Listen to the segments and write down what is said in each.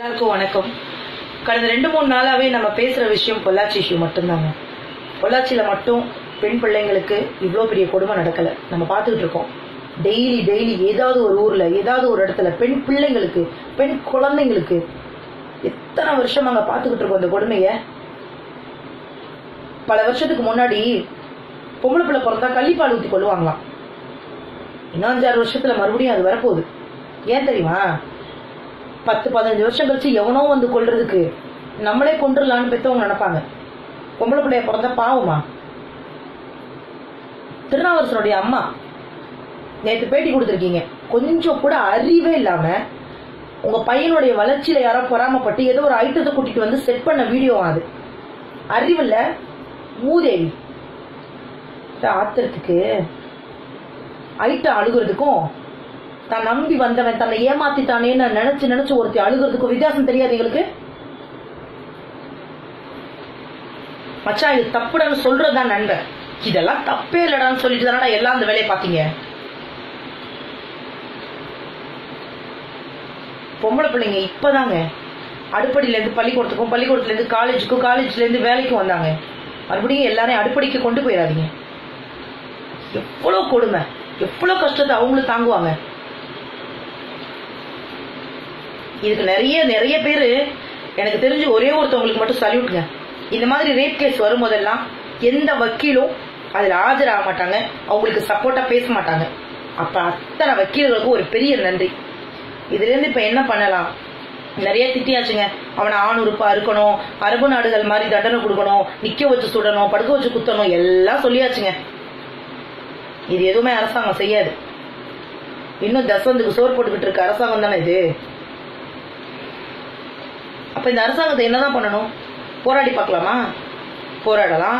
எல்லாருக்கும் வணக்கம். கடந்த ரெண்டு மூணு நாளாவே நம்ம பேசுற விஷயம் பொள்ளாச்சி இஷ்யூ மட்டும்தாங்க. பொள்ளாச்சியில மட்டும் பெண் பிள்ளைங்களுக்கு இவ்வளோ பெரிய கொடுமை நடக்கல. நம்ம பார்த்துக்கிட்டு இருக்கோம். டெய்லி டெய்லி ஏதாவது ஒரு ஊர்ல ஏதாவது ஒரு இடத்துல பெண் பிள்ளைங்களுக்கு பெண் குழந்தைங்களுக்கு எத்தனை வருஷம் அங்க பார்த்துக்கிட்டு இருக்கோம் இந்த கொடுமைய? பல வருஷத்துக்கு முன்னாடி பொம்பளை பிள்ளை பிறந்தா கள்ளிப்பால் ஊத்தி கொள்ளுவாங்களாம் இன்னும் அஞ்சாறு வருஷத்துல மறுபடியும் அது வரப்போகுது. ஏன் தெரியுமா? பத்து பதினஞ்சு வருஷம் கழிச்சு எவனோ வந்து கொள்றதுக்கு நம்மளே கொண்டுடலான்னு பெற்றவங்க நினைப்பாங்க. பொம்பளை பிள்ளைய பிறந்த பாவமா? திருநாவரசனுடைய அம்மா நேற்று பேட்டி கொடுத்துருக்கீங்க. கொஞ்சம் கூட அறிவே இல்லாம உங்க பையனுடைய வளர்ச்சியில யாரோ பொறாமப்பட்டு ஏதோ ஒரு ஐட்டத்தை கூட்டிட்டு வந்து செட் பண்ண வீடியோ அது. அறிவில்ல? மூதேவி இந்த ஆத்திரத்துக்கு ஐட்டம் அழுகுறதுக்கும் தான் நம்பி வந்தவன் தன்னை ஏமாத்திட்டானேன்னு நினைச்சு நினைச்சு ஒருத்தி அழுகுறதுக்கும் வித்தியாசம் தெரியாது எங்களுக்கு. மச்சான் இது தப்புடன்னு சொல்றதுதான் நண்பன் இதெல்லாம் தப்பே இல்லடான்னு சொல்லிட்டு தானடா எல்லாம் அந்த வேலையை பாத்தீங்க? பொம்பளை பிள்ளைங்க இப்பதாங்க அடுப்படியில இருந்து பள்ளிக்கூடத்துக்கும் பள்ளிக்கூடத்துல இருந்து காலேஜுக்கும் காலேஜ்ல இருந்து வேலைக்கும் வந்தாங்க. மறுபடியும் எல்லாரையும் அடுப்படிக்கு கொண்டு போயிடாதீங்க எவ்வளவு கொடுமை எவ்வளவு கஷ்டத்தை அவங்களும் தாங்குவாங்க. இதுக்கு நிறைய நிறைய பேர் எனக்கு தெரிஞ்சு ஒரே ஒருத்தவங்களுக்கு மட்டும் சல்யூட்ங்க இந்த மாதிரி ரேப் கேஸ் வரும்போதெல்லாம் எந்த வக்கீலும் அதில் ஆஜராக மாட்டாங்க. அவங்களுக்கு சப்போர்ட்டாக பேச மாட்டாங்க. அப்போ அத்தனை வக்கீல்களுக்கும் ஒரு பெரிய நன்றி. இதுலேருந்து இப்போ என்ன பண்ணலாம்? நிறைய திட்டியாச்சுங்க. அவனை ஆணுறுப்பா இருக்கணும் அரபு நாடுகள் மாதிரி தண்டனை கொடுக்கணும் நிக்க வச்சு சுடணும் படுக்க வச்சு குத்தணும் எல்லாம் சொல்லியாச்சுங்க. இது எதுவுமே அரசாங்கம் செய்யாது. இன்னும் தசவந்துக்கு சோறு போட்டுக்கிட்டு இருக்க அரசாங்கம் தானே இது? அப்போ இந்த அரசாங்கத்தை என்னதான் பண்ணணும்? போராடி பார்க்கலாமா? போராடலாம்.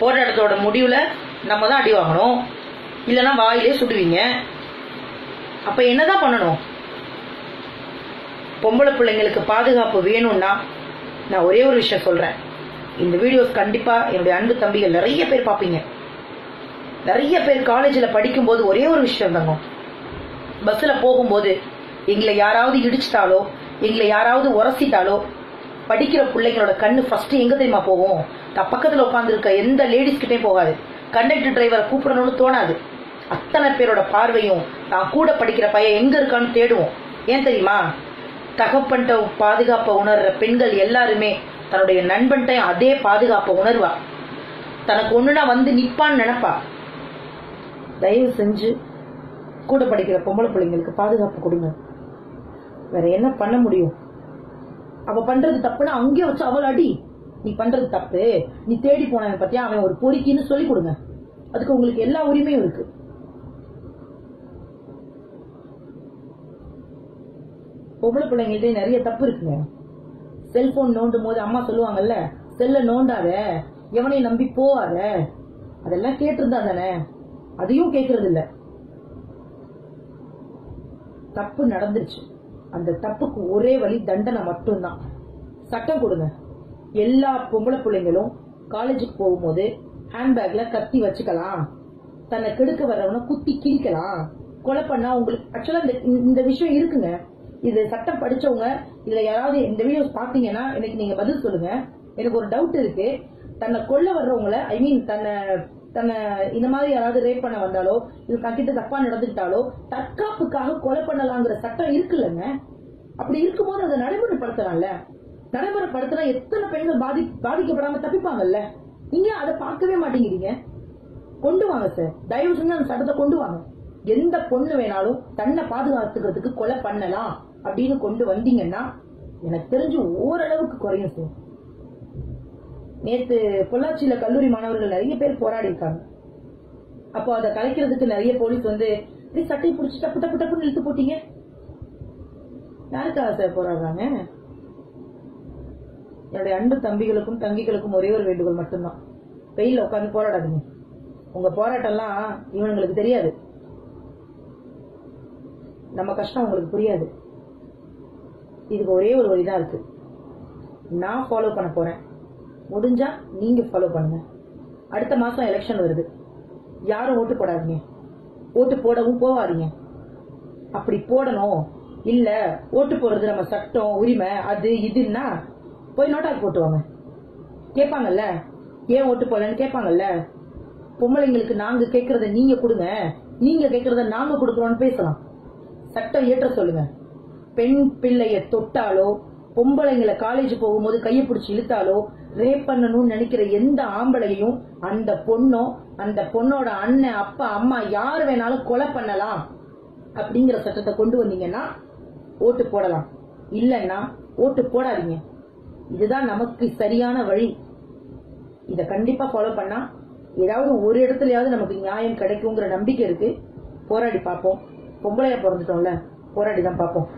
போராட்டத்தோட முடிவில் நம்ம தான் அடி வாங்கணும். இல்லைன்னா வாயிலே சுடுவீங்க அப்போ என்னதான் பண்ணணும்? பொம்பளை பிள்ளைங்களுக்கு பாதுகாப்பு வேணும்னா நான் ஒரே ஒரு விஷயம் சொல்கிறேன் இந்த வீடியோஸ் கண்டிப்பாக என்னுடைய அன்பு தம்பிகள் நிறைய பேர் பார்ப்பீங்க. நிறைய பேர் காலேஜில் படிக்கும்போது ஒரே ஒரு விஷயம் தாங்க பஸ்ஸில் போகும்போது எங்களை யாராவது இடிச்சிட்டாலோ எங்களை யாராவது உரசிட்டாலோ படிக்கிற பிள்ளைங்களோட கண்ணு ஃபர்ஸ்ட் எங்க தெரியுமா போகும்? தான் பக்கத்துல உட்காந்துருக்க எந்த லேடிஸ் கிட்டே போகாது. கண்டக்டர் டிரைவரை கூப்பிடணும்னு தோணாது. அத்தனை பேரோட பார்வையும் நான் கூட படிக்கிற பையன் எங்க இருக்கான்னு தேடுவோம். ஏன் தெரியுமா? தகப்பன்ட்ட பாதுகாப்பை உணர்ற பெண்கள் எல்லாருமே தன்னுடைய நண்பன்ட்ட அதே பாதுகாப்பை உணர்வா. தனக்கு ஒண்ணுனா வந்து நிப்பான்னு நினைப்பா. தயவு செஞ்சு கூட படிக்கிற பொம்பளை பிள்ளைங்களுக்கு பாதுகாப்பு கொடுங்க. வேற என்ன பண்ண முடியும்? அவ பண்றது தப்புன்னா அங்கே வச்சு அவள் அடி. நீ பண்றது தப்பு. நீ தேடி போனவன் பத்தியா? அவன் ஒரு பொறுக்கின்னு சொல்லி கொடுங்க. அதுக்கு உங்களுக்கு எல்லா உரிமையும் இருக்கு. பொம்பளை பிள்ளைங்கள்ட்ட நிறைய தப்பு இருக்குங்க. செல்போன் நோண்டும் போது அம்மா சொல்லுவாங்கல்ல செல்ல நோண்டாத. எவனையும் நம்பி போவாத. அதெல்லாம் கேட்டிருந்தா தானே. அதையும் கேட்கறது இல்ல தப்பு நடந்துருச்சு. அந்த தப்புக்கு ஒரே வழி தண்டனை மட்டும்தான். சட்டம் கொடுங்க. எல்லா பொம்பளை பிள்ளைங்களும் காலேஜுக்கு போகும்போது ஹேண்ட்பேக்ல கத்தி வச்சுக்கலாம். தன்னை கெடுக்க வர்றவனை குத்தி கிழிக்கலாம். கொலை பண்ணா உங்களுக்கு ஆக்சுவலா இந்த இந்த விஷயம் இருக்குங்க. இது சட்டம் படிச்சவங்க இதுல யாராவது இந்த வீடியோஸ் பாத்தீங்கன்னா எனக்கு நீங்க பதில் சொல்லுங்க. எனக்கு ஒரு டவுட் இருக்கு. தன்னை கொல்ல வர்றவங்கள ஐ மீன் தன்னை தன்னை இந்த மாதிரி யாராவது ரேப் பண்ண வந்தாலோ இது தக்கிட்ட தப்பா நடந்துக்கிட்டாலோ தற்காப்புக்காக கொலை பண்ணலாங்கிற சட்டம் இருக்குல்லங்க. அப்படி இருக்கும்போது அதை நடைமுறைப்படுத்தலாம்ல. நடைமுறைப்படுத்தினா எத்தனை பெண்கள் பாதி பாதிக்கப்படாம தப்பிப்பாங்கல்ல? நீங்க அதை பார்க்கவே மாட்டேங்கிறீங்க? கொண்டு வாங்க சார் தயவு செஞ்சு அந்த சட்டத்தை கொண்டு வாங்க. எந்த பொண்ணு வேணாலும் தன்னை பாதுகாத்துக்கிறதுக்கு கொலை பண்ணலாம் அப்படின்னு கொண்டு வந்தீங்கன்னா எனக்கு தெரிஞ்சு ஓரளவுக்கு குறையும் சார் நேத்து பொள்ளாச்சியில கல்லூரி மாணவர்கள் நிறைய பேர் போராடி இருக்காங்க அப்போ அதை கலைக்கிறதுக்கு நிறைய போலீஸ் வந்து இப்படி சட்டையை பிடிச்சி டப்பு டப்பு டப்புன்னு இழுத்து போட்டீங்க. யாருக்காக சார் போராடுறாங்க? என்னுடைய அன்பு தம்பிகளுக்கும் தங்கிகளுக்கும் ஒரே ஒரு வேண்டுகோள் மட்டும்தான். வெயில உட்காந்து போராடாதீங்க. உங்க போராட்டம்லாம் இவனுங்களுக்கு தெரியாது. நம்ம கஷ்டம் உங்களுக்கு புரியாது. இதுக்கு ஒரே ஒரு வழிதான் இருக்கு. நான் ஃபாலோ பண்ண போறேன். முடிஞ்சா நீங்க ஃபாலோ பண்ணுங்க. அடுத்த மாசம் எலெக்ஷன் வருது. யாரும் ஓட்டு போடாதீங்க. ஓட்டு போடவும் போவாதீங்க அப்படி போடணும். இல்ல ஓட்டு போடுறது நம்ம சட்டம் உரிமை அது இதுன்னா போய் நோட்டாக்கு போட்டுவாங்க. கேட்பாங்கல்ல? ஏன் ஓட்டு போடலன்னு கேட்பாங்கல்ல? பொம்பளைங்களுக்கு நாங்க கேட்கறத நீங்க கொடுங்க. நீங்க கேட்கறத நாங்க கொடுக்கறோம்னு பேசலாம். சட்டம் ஏற்ற சொல்லுங்க. பெண் பிள்ளைய தொட்டாலோ பொம்பளைங்களை காலேஜ் போகும்போது கையை பிடிச்சி இழுத்தாலோ ரேப் பண்ணணும்னு நினைக்கிற எந்த ஆம்பளையும் அந்த பொண்ணோ அந்த பொண்ணோட அண்ணன் அப்பா அம்மா யார் வேணாலும் கொலை பண்ணலாம் அப்படிங்கிற சட்டத்தை கொண்டு வந்தீங்கன்னா ஓட்டு போடலாம். இல்லைன்னா ஓட்டு போடாதீங்க. இதுதான் நமக்கு சரியான வழி. இதை கண்டிப்பா ஃபாலோ பண்ணா ஏதாவது ஒரு இடத்துலயாவது நமக்கு நியாயம் கிடைக்குங்கிற நம்பிக்கை இருக்கு. போராடி பார்ப்போம். பொம்பளையா பிறந்துட்டோம்ல போராடி தான் பார்ப்போம்.